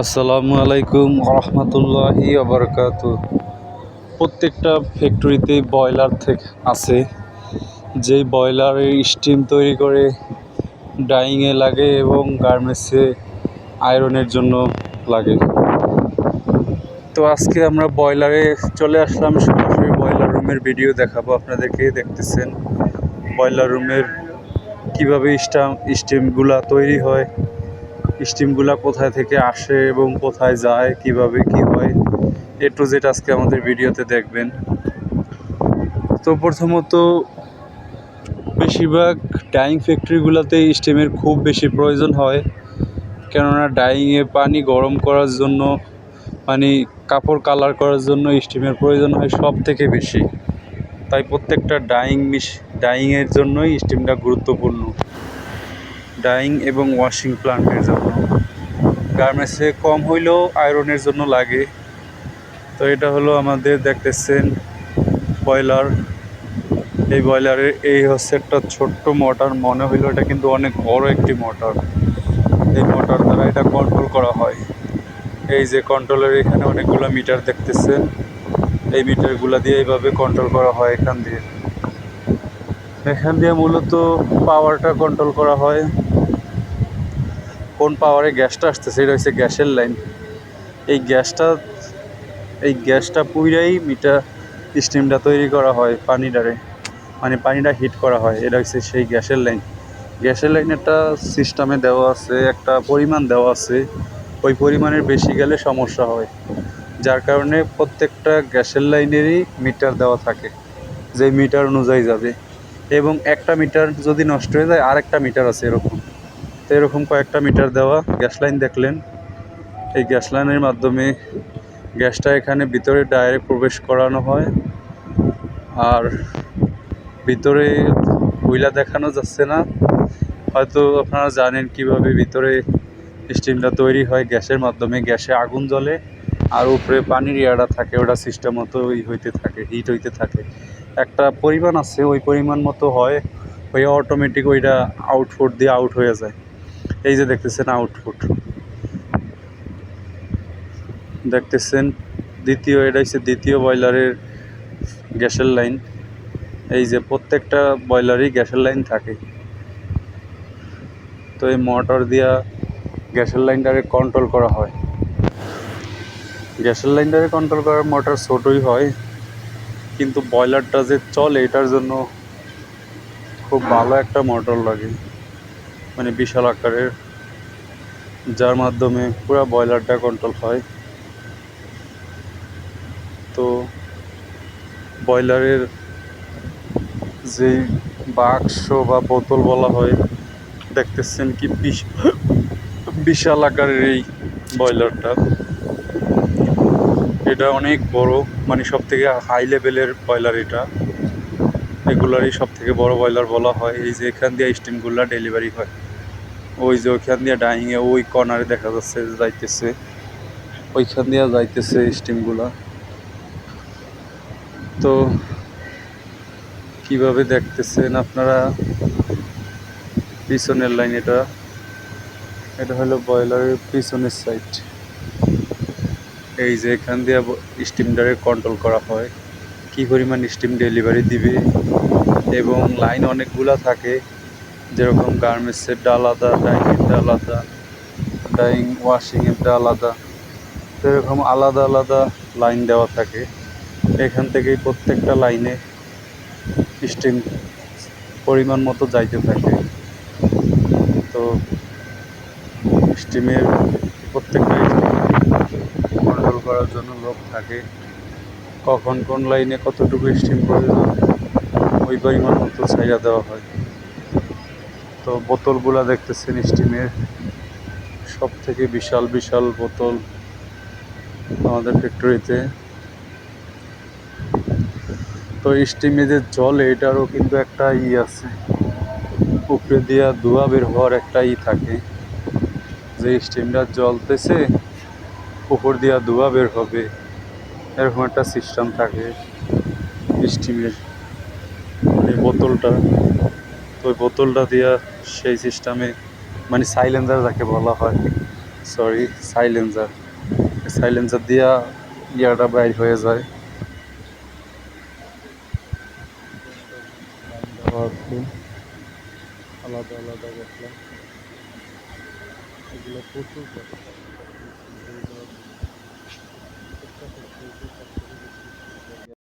আসসালামু আলাইকুম রহমতুল্লাহি আবরকাত প্রত্যেকটা ফ্যাক্টরিতেই ব্রয়লার থেকে আছে। যেই বয়লারের স্টিম তৈরি করে ডাইংয়ে লাগে এবং গার্মেন্টসে আয়রনের জন্য লাগে। তো আজকে আমরা ব্রয়লারে চলে আসলাম। সরাসরি ব্রয়লার রুমের ভিডিও দেখাবো। আপনাদেরকে দেখতেছেন ব্রয়লার রুমের কীভাবে স্টাম স্টিমগুলা তৈরি হয়। স্টিমগুলা কোথায় থেকে আসে এবং কোথায় যায়, কীভাবে কি হয়, এ টু জেড আজকে আমাদের ভিডিওতে দেখবেন। তো প্রথমত, বেশিরভাগ ডাইং ফ্যাক্টরিগুলোতে স্টিমের খুব বেশি প্রয়োজন হয়। কেননা ডাইংয়ে পানি গরম করার জন্য মানে কাপড় কালার করার জন্য স্টিমের প্রয়োজন হয় সব থেকে বেশি। তাই প্রত্যেকটা ডাইং মিশ ডাইংয়ের জন্যই স্টিমটা গুরুত্বপূর্ণ। ডাইং এবং ওয়াশিং প্লান্টের জন্য। গার্মেন্টসে কম হইলেও আয়রনের জন্য লাগে। তো এটা হলো আমাদের দেখতেছেন বয়লার এই বয়লারের এই হচ্ছে একটা ছোট্ট মোটর মনে হইল এটা কিন্তু অনেক বড় একটি মোটর এই মোটর দ্বারা এটা কন্ট্রোল করা হয়। এই যে কন্ট্রোলের এখানে অনেকগুলো মিটার দেখতেছেন। এই মিটারগুলো দিয়ে এইভাবে কন্ট্রোল করা হয় এখান দিয়ে। এখান দিয়ে মূলত পাওয়ারটা কন্ট্রোল করা হয়। কোন পাওয়ারে গ্যাসটা আসতেছে, এটা হচ্ছে গ্যাসের লাইন এই গ্যাসটা এই গ্যাসটা পুইরাই মিটার স্টিমটা তৈরি করা হয় পানিটারে। মানে পানিটা হিট করা হয়, এটা হচ্ছে সেই গ্যাসের লাইন গ্যাসের লাইন একটা সিস্টেমে দেওয়া আছে, একটা পরিমাণ দেওয়া আছে। ওই পরিমাণের বেশি গেলে সমস্যা হয়। যার কারণে প্রত্যেকটা গ্যাসের লাইনেরই মিটার দেওয়া থাকে, যে মিটার অনুযায়ী যাবে। এবং একটা মিটার যদি নষ্ট হয়ে যায়, আরেকটা মিটার আছে এরকম। তো এরকম কয়েকটা মিটার দেওয়া গ্যাস লাইন দেখলেন। এই গ্যাস লাইনের মাধ্যমে গ্যাসটা এখানে ভিতরে ডাইরেক্ট প্রবেশ করানো হয়। আর ভিতরে কয়লা দেখানো যাচ্ছে না। হয়তো আপনারা জানেন কীভাবে ভিতরে স্টিমটা তৈরি হয় গ্যাসের মাধ্যমে। গ্যাসে আগুন জ্বলে আর উপরে পানির ইয়াটা থাকে, ওটা সিস্টেম মতো ওই হইতে থাকে হিট হইতে থাকে। একটা পরিমাণ আছে, ওই পরিমাণ মতো হয়, ওই অটোমেটিক ওইটা আউটফুট দিয়ে আউট হয়ে যায়। এই যে দেখতেছেন আউটপুট দেখতেছেন দ্বিতীয়, এটা হচ্ছে দ্বিতীয় বয়লারের গ্যাসের লাইন এই যে প্রত্যেকটা বয়লারই গ্যাসের লাইন থাকে। তো এই মোটর দিয়া গ্যাসের লাইনটারে কন্ট্রোল করা হয়। গ্যাসের লাইনটারে কন্ট্রোল করার মোটর ছোটোই হয়, কিন্তু বয়লারটা যে চলে, এটার জন্য খুব ভালো একটা মোটর লাগে। মানে বিশাল আকারের, যার মাধ্যমে পুরো বয়লারটা কন্ট্রোল হয়। তো বয়লারের যেই বাক্স বা বোতল বলা হয়, দেখতেছেন কি বিশ- বিশাল আকারের এই বয়লারটা এটা অনেক বড় মানে সব থেকে হাই লেভেলের বয়লার এটা। এগুলারই সব থেকে বড় বয়লার বলা হয়। এই যে এখান দিয়ে স্টিমগুলা ডেলিভারি হয়। ওই যে ওইখান দিয়ে ডাইংয়ে ওই কর্নারে দেখা যাচ্ছে যাইতেছে। ওইখান দিয়ে যাইতেছে স্টিমগুলা তো কীভাবে দেখতেছেন আপনারা? পিছনের লাইন এটা। এটা হলো বয়লারের পিছনের সাইড এই যে এখান দিয়ে স্টিমটারে কন্ট্রোল করা হয়। কি পরিমাণ স্টিম ডেলিভারি দিবে? এবং লাইন অনেকগুলা থাকে। যেরকম গার্মেন্টসেরটা আলাদা ডাইংয়েরটা আলাদা ডাইং ওয়াশিংয়েরটা আলাদা, তো এরকম আলাদা আলাদা লাইন দেওয়া থাকে। এখান থেকেই প্রত্যেকটা লাইনে স্টিম পরিমাণ মতো যাইতে থাকে। তো স্টিমের প্রত্যেকটা স্টিম কন্ট্রোল করার জন্য লোক থাকে। কখন কোন লাইনে কতটুকু স্টিম প্রয়োজন, ওই পরিমাণ মতো ছাইয়া দেওয়া হয়। তো বোতলগুলা দেখতেছেন স্টিমের সব থেকে বিশাল বিশাল বোতল আমাদের ফ্যাক্টরিতে। তো স্টিমে যে জল এটারও কিন্তু একটা ই আছে। উপরে দিয়া ধোয়া বের হওয়ার একটা ই থাকে। যে স্টিমটা জ্বলতেছে, উপর দিয়া ধোয়া বের হবে। এরকম একটা সিস্টেম থাকে স্টিমের। এই বোতলটা, তো ওই বোতলটা দিয়া সেই সিস্টেমে মানে সাইলেন্সার যাকে বলা হয় সরি সাইলেন্সার সাইলেন্সার দিয়া ইয়াটা বাইর হয়ে যায়। আলাদা আলাদা গেছিলাম এগুলো প্রচুর